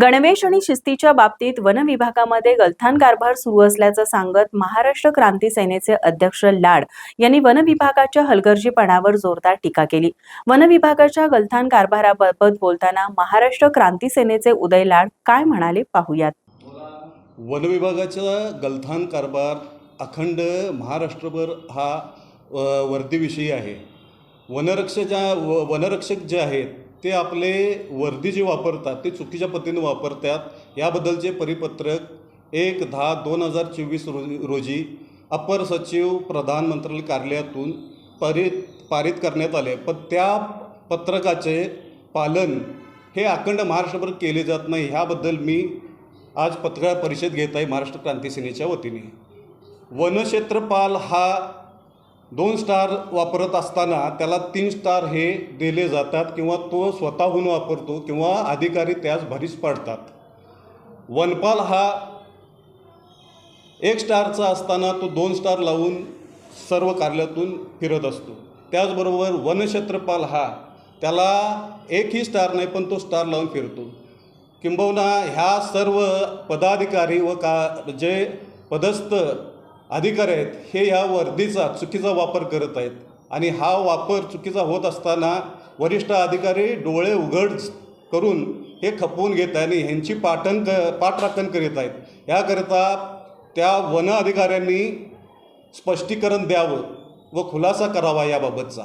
गणवेश आणि शिस्तीच्या बाबतीत वन विभागामध्ये गलथान कारभार सुरू असल्याचं सांगत महाराष्ट्र क्रांती सेनेचे अध्यक्ष लाड यांनी वन विभागाच्या हलगर्जीपणावर जोरदार टीका केली. वन विभागाच्या गलथान कारभाराबाबत बोलताना महाराष्ट्र क्रांती सेनेचे उदय लाड काय म्हणाले पाहूयात. वन विभागाचा गलथान कारभार अखंड महाराष्ट्रभर हा वर्दीविषयी आहे. वनरक्षक ज्या व वनरक्षक जे आहेत ते आपले वर्दी जे वापरतात ते चुकीच्या पद्धतीने वापरतात याबद्दलचे परिपत्रक एक दहा दोन हजार चोवीस रोजी रोजी अपर सचिव प्रधानमंत्रालय कार्यालयातून पारित पारित करण्यात आले. पण त्या पत्रकाचे पालन हे अखंड महाराष्ट्रभर केले जात नाही. ह्याबद्दल मी आज पत्रकार परिषद घेत आहे महाराष्ट्र क्रांती सेनेच्या वतीने. वनक्षेत्रपाल हा दोन स्टार वापरत असताना त्याला तीन स्टार हे दिले जातात किंवा तो स्वतःहून वापरतो किंवा अधिकारी त्यास भरीस पाडतात. वनपाल हा एक स्टारचा असताना तो दोन स्टार लावून सर्व कार्यातून फिरत असतो. त्याचबरोबर वनक्षेत्रपाल हा त्याला एकही स्टार नाही पण तो स्टार लावून फिरतो. किंबहुना ह्या सर्व पदाधिकारी व का जे पदस्थ अधिकारी आहेत हे ह्या वर्दीचा चुकीचा वापर करत आहेत. आणि हा वापर चुकीचा होत असताना वरिष्ठ अधिकारी डोळे उघड करून हे खपवून घेत आहे आणि ह्यांची पाठन क पाठराखण करीत आहेत. याकरिता त्या वन अधिकाऱ्यांनी स्पष्टीकरण द्यावं व खुलासा करावा याबाबतचा.